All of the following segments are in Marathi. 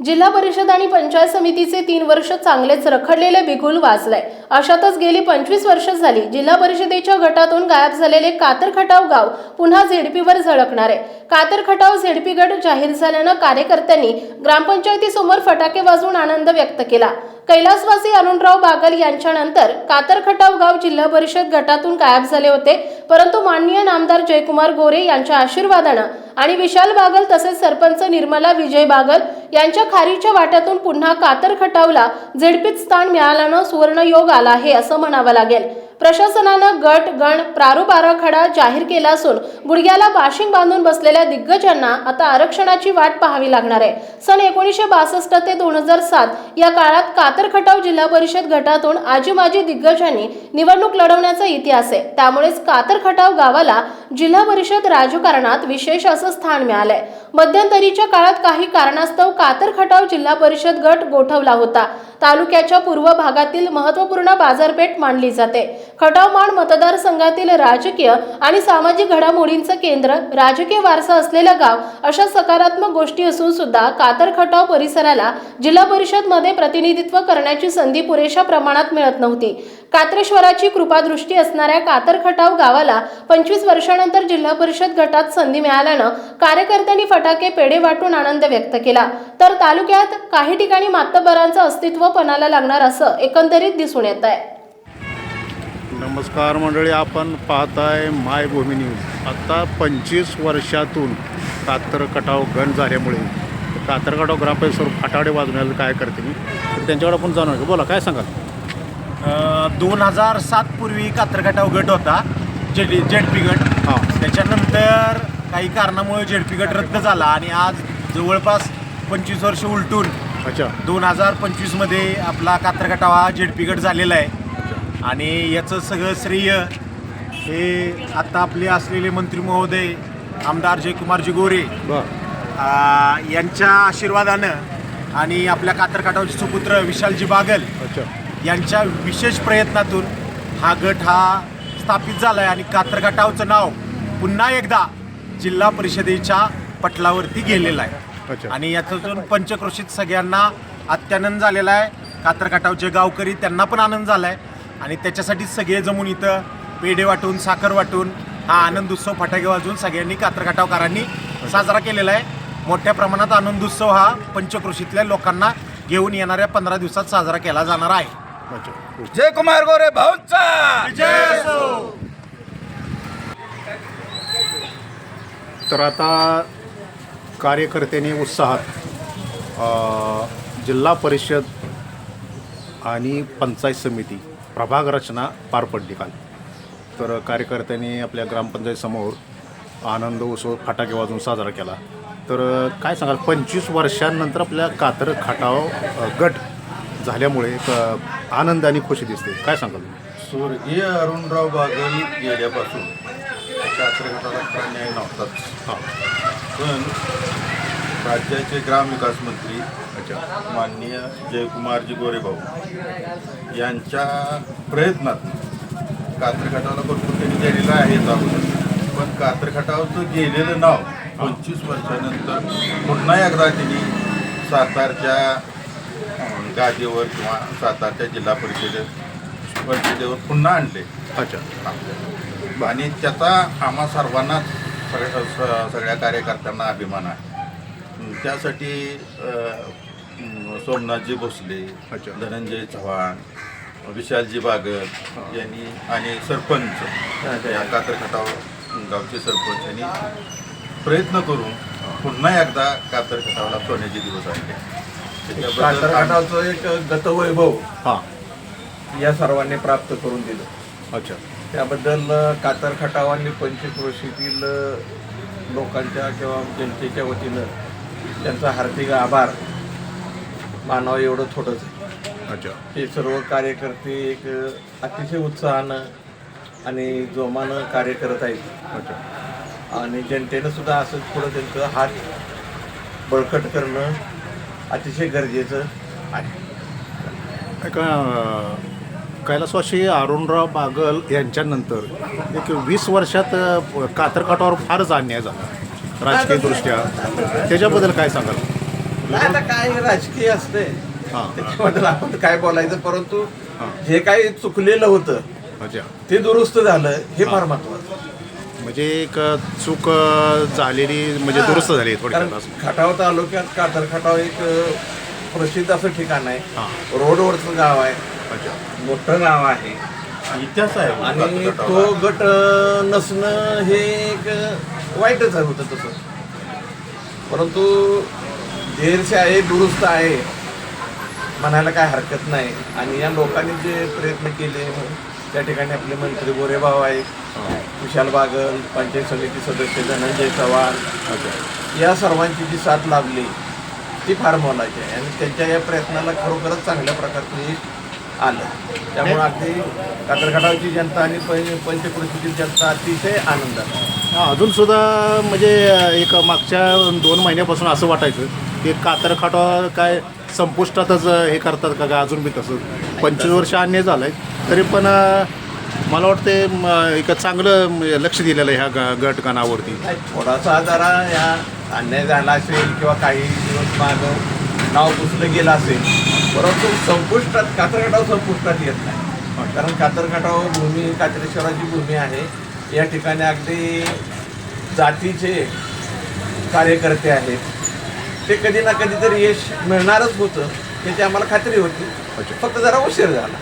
जिल्हा परिषद आणि पंचायत समितीचे तीन वर्ष चांगलेच रखडलेले बिगुल वाचलंय अशातच गेली पंचवीस वर्ष झाली जिल्हा परिषदेच्या गटातून गायब झालेले कातर खटाव गाव पुन्हा झेडपीवर झळकणार आहे. कातर खटाव झेडपी गट जाहीर झाल्यानं कार्यकर्त्यांनी ग्रामपंचायतीसमोर फटाके वाजवून आनंद व्यक्त केला. कैलासवासी अरुणराव बागल यांच्यानंतर कातर खटाव गाव जिल्हा परिषद गटातून गायब झाले होते. परंतु माननीय नामदार जयकुमार गोरे यांच्या आशीर्वादानं आणि विशाल बागल तसेच सरपंच निर्मला विजय बागल यांच्या खारीच्या वाट्यातून पुन्हा कातर खटावला झेडपीत स्थान मिळाल्यानं सुवर्णयोग आला आहे असं म्हणावं लागेल. प्रशासनानं गट गण प्रारूप आराखडा जाहीर केला असून गुडघ्याला बाशिंग बांधून बसलेल्या दिग्गजांना आता आरक्षणाची वाट पाहावी लागणार आहे. सन एकोणीसशे बासष्ट ते दोन हजार सात या काळात कातरखटाव जिल्हा परिषद गटातून आजी माजी दिग्गजांनी निवडणूक लढवण्याचा इतिहास आहे. त्यामुळेच कातरखटाव गावाला जिल्हा परिषद राजकारणात विशेष असं स्थान मिळालंय. मध्यंतरीच्या काळात काही कारणास्तव कातरखटाव जिल्हा परिषद गट गोठवला होता. तालुक्याच्या पूर्व भागातील महत्त्वपूर्ण बाजारपेठ मानली जाते. खटावमाण मतदारसंघातील राजकीय आणि सामाजिक घडामोडींचं केंद्र राजकीय वारसा असलेलं गाव अशा सकारात्मक गोष्टी असून सुद्धा कातर खटाव परिसराला जिल्हा परिषदमध्ये प्रतिनिधित्व करण्याची संधी पुरेशा प्रमाणात मिळत नव्हती. कात्रेश्वराची कृपादृष्टी असणाऱ्या कातरखटाव गावाला पंचवीस वर्षानंतर जिल्हा परिषद गटात संधी मिळाल्यानं कार्यकर्त्यांनी फटाके पेढे वाटून आनंद व्यक्त केला. तर तालुक्यात काही ठिकाणी मातब्बरांचं अस्तित्व पणाला लागणार असं एकंदरीत दिसून येत आहे. नमस्कार मंडळी आपण पाहताय मायभूमी न्यूज. आत्ता पंचवीस वर्षातून कातरकटाव गण झाल्यामुळे कातर कटाव ग्रामपंचायतवर फाटाडे वाजवण्याला काय करते मी? तर त्यांच्याकडे आपण जाणार बोला काय सांगाल? दोन हजार सात पूर्वी कात्रगटाव गट होता जेड जेडपी गट. हां. त्याच्यानंतर काही कारणामुळे जेडपी गट रद्द झाला आणि आज जवळपास पंचवीस वर्ष उलटून अच्छा. दोन हजार पंचवीसमध्ये आपला कात्रगटाव हा जेडपी गट झालेला आहे. आणि याचं सगळं श्रेय हे आत्ता आपले असलेले मंत्री महोदय आमदार जयकुमारजी गोरे आ, यांच्या आशीर्वादानं आणि आपल्या कात्रकाटावचे सुपुत्र विशालजी बागल अच्छा. यांच्या विशेष प्रयत्नातून हा गट हा स्थापित झाला आहे आणि कात्रगटावचं नाव पुन्हा एकदा जिल्हा परिषदेच्या पटलावरती गेलेलं आहे. आणि याच्यातून पंचक्रोशीत सगळ्यांना अत्यानंद झालेला आहे. कात्रकाटावचे गावकरी त्यांना पण आनंद झाला आहे आणि त्याच्यासाठी सगळे जमून इथं पेढे वाटून साखर वाटून हा आनंद उत्सव फटाके वाजवून सगळ्यांनी कात्रकाटावकरांनी साजरा केलेला आहे. मोठ्या प्रमाणात आनंद उत्सव हा पंचक्रोशीतल्या लोकांना घेऊन येणाऱ्या पंधरा दिवसात साजरा केला जाणार आहे. अच्छा जय कुमार गोरे भाऊचा! तर आता कार्यकर्त्यांनी उत्साहात जिल्हा परिषद आणि पंचायत समिती प्रभाग रचना पार पडली काल. तर कार्यकर्त्यांनी आपल्या ग्रामपंचायतीसमोर आनंद उत्सव फटाके वाजवून साजरा केला. तर काय सांगाल पंचवीस वर्षांनंतर आपल्या कातर खटाव गट झाल्यामुळे आनंद आणि खुशी दिसते. काय सांगाल? स्वर्गीय अरुणराव बागल गेल्यापासून कात्रगटाला खरा न्याय नव्हताच. हां. पण राज्याचे ग्रामविकास मंत्री माननीय जयकुमारजी गोरेभाऊ यांच्या प्रयत्नात कात्रखटावला भरपूर त्यांनी दिलेलं आहे अगोदर. पण कात्रखटावचं गेलेलं नाव पंचवीस वर्षानंतर पुन्हा एकदा त्यांनी सातारच्या गादीवर किंवा सातारच्या जिल्हा परिषदेत परिषदेवर पुन्हा आणले. अच्छा. आणि त्याचा आम्हा सर्वांनाच सगळ्या स- सगळ्या कार्यकर्त्यांना अभिमान आहे. त्यासाठी अं, सोमनाथजी भोसले अच्छा. धनंजय चव्हाण विशालजी बागल यांनी आणि सरपंच या कातरखटाव गावचे सरपंच यांनी प्रयत्न करून पुन्हा एकदा कातरखटावला सोन्याचे दिवस आणले. कातरकाठाचं एक गतवैभव हां. या सर्वांनी प्राप्त करून दिलं. अच्छा. त्याबद्दल कातर खटावांनी पंचक्रोशीतील लोकांच्या किंवा जनतेच्या वतीनं त्यांचा हार्दिक आभार. मानावं एवढं थोडंच आहे. अच्छा. हे सर्व कार्यकर्ते एक अतिशय उत्साहानं आणि जोमानं कार्य करत आहेत. अच्छा. आणि जनतेनं सुद्धा असंच पुढं त्यांचं हात बळकट करणं अतिशय गरजेचं आहे. एक अं, कैलासवासी अरुणराव बागल यांच्यानंतर एक वीस वर्षात कातरकाटावर फारच अन्याय झाला राजकीय दृष्ट्या. त्याच्याबद्दल काय सांगाल? आता काय राजकीय असते हां. त्याच्याबद्दल आपण काय बोलायचं परंतु हां. जे काही चुकलेलं होतं अच्छा. ते दुरुस्त झालं हे. फार महत्वाचं. म्हणजे एक चूक झालेली म्हणजे दुरुस्त झाली थोडक्यात कारण असं. खटाव तालुक्यात कातर खटाव एक अ, प्रसिद्ध असं ठिकाण आहे. रोडवरचं गाव आहे. अच्छा. मोठं गाव आहे. इतिहास आहे आणि. तो गट अ, नसणं हे एक अ, वाईटच आहे होतं तसं. परंतु देरसे आहे दुरुस्त आहे म्हणायला काय हरकत नाही. आणि या लोकांनी जे प्रयत्न केले त्या ठिकाणी आपले मंत्री गोरेभाऊ आहेत. विशाल बागल पंचायत समिती सदस्य धनंजय चव्हाण. या सर्वांची जी साथ लाभली ती फार मोलाची आहे. आणि त्यांच्या या प्रयत्नाला खरोखरच चांगल्या प्रकारचं यश आलं. त्यामुळे अगदी कातरखाटावची जनता आणि पं पंचकृषीची जनता अतिशय आनंदात आहे. अजून सुद्धा म्हणजे एक मागच्या दोन महिन्यापासून असं वाटायचं की कातर खाटवा काय संपुष्टातच हे करतात का अजून बी तसं? पंचवीस वर्ष अन्याय झालंय. तरी पण मला वाटते एक चांगलं लक्ष दिलेलं आहे ह्या ग गट गणावरती नाही, थोडासा जरा या अन्याय झाला असेल किंवा काही दिवस मागं नाव पुसलं गेलं असेल परंतु संपुष्टात कातरकाटाव संपुष्टात येत नाही. कारण कातरकाटाव भूमी कात्रेश्वराची भूमी आहे. या ठिकाणी अगदी जातीचे कार्यकर्ते आहेत. ते कधी ना कधी तरी यश मिळणारच होतं त्याची आम्हाला खात्री होती. फक्त जरा उशीर झाला.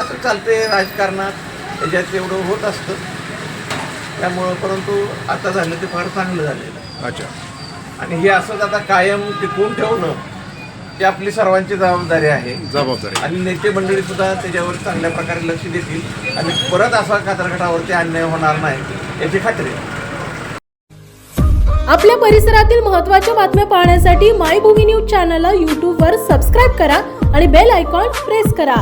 असं चालते राजकारणात. त्याच्यात एवढं होत असतं. त्यामुळं परंतु आता झालं ते फार चांगलं झालेलं आहे. अच्छा. आणि हे असंच आता कायम टिकवून ठेवणं ही आपली सर्वांची जबाबदारी आहे. जबाबदारी आणि नेते मंडळी सुद्धा त्याच्यावर चांगल्या प्रकारे लक्ष देतील. आणि परत असा कातरगटावरती अन्याय होणार नाही याची खात्री आपल्या परिसरातील महत्त्वाच्या बातम्या पाहण्यासाठी मायभूमी न्यूज चॅनलला यूट्यूबवर सबस्क्राईब करा आणि बेल आयकॉन प्रेस करा.